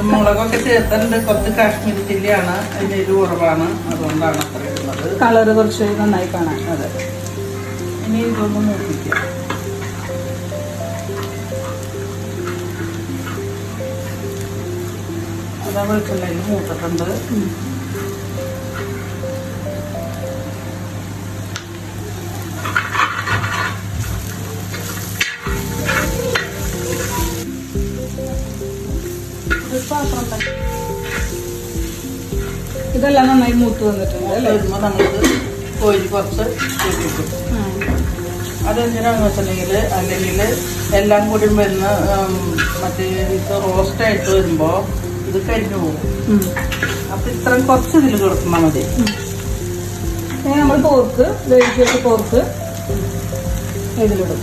മുളകൊക്കെ ചേർത്തിട്ടുണ്ട്. കുറച്ച് കാശ്മീരി ചില്ലിയാണ്. അതിന്റെ ഒരു കുറവാണ്. അതുകൊണ്ടാണ് അത്ര കളറ് കുറച്ച് നന്നായി കാണാൻ. അതെ. ഇനി ഇതൊന്ന് മൂപ്പിക്കാം. അതാ വെളിച്ചെണ്ണയിൽ മൂത്തിട്ടുണ്ട്. ഇതെല്ലാം നന്നായി മൂത്ത് വന്നിട്ടുണ്ട് അല്ലേ? വരുമ്പോൾ നമുക്ക് കോഴി കുറച്ച് കൂട്ടിക്കും അതെന്തിനാന്ന് വെച്ചിട്ടുണ്ടെങ്കിൽ അല്ലെങ്കിൽ എല്ലാം കൂടി വരുന്ന മറ്റേ ഇത് റോസ്റ്റായിട്ട് വരുമ്പോൾ ഇത് കരിഞ്ഞു പോകും. അപ്പം ഇത്രയും കുറച്ച് ഇതിൽ കൊടുക്കണം മതി. നമ്മൾ പോർക്ക് വേവിച്ച് പോർക്ക് ഇതിലിടും.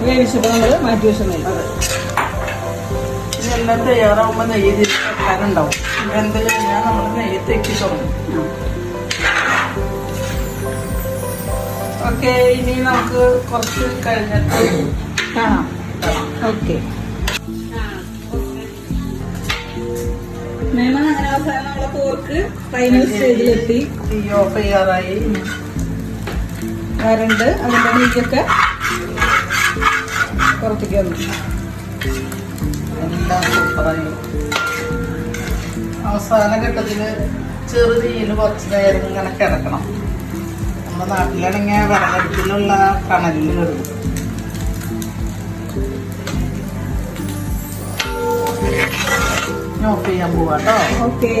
വേവിച്ചിട്ട് നമ്മൾ മാറ്റി ഇനി എല്ലാം തയ്യാറാവുമ്പോൾ നെയ്യ് വെക്കാനുണ്ടാവും എന്ത് കഴിഞ്ഞാൽ നമ്മൾ നെയ്യ് തെക്കി തുടങ്ങും. ഓക്കെ ഇനി നമുക്ക് കുറച്ച് കഴിഞ്ഞിട്ട് കാണാം. ഓക്കെ. മേമ അങ്ങനെ അവസാനം നമ്മളെ പോർക്ക് ഫൈനൽ സ്റ്റേജിലെത്തി തീ ഓഫ് ചെയ്യാറായി. കരണ്ട് അതിന്റെ നെയ്യൊക്കെ പുറത്തേക്ക് വന്നു എല്ലാം സൂപ്പറായി അവസാന ഘട്ടത്തിൽ ചെറുതീയിൽ കുറച്ച് നേരം ഇങ്ങനെ കിടക്കണം. നമ്മുടെ നാട്ടിലാണെങ്കിൽ വെള്ളത്തിലുള്ള കണലിൽ കിടക്കും ഓഫ് ചെയ്യാൻ പോവാട്ടോ. ഓക്കെ.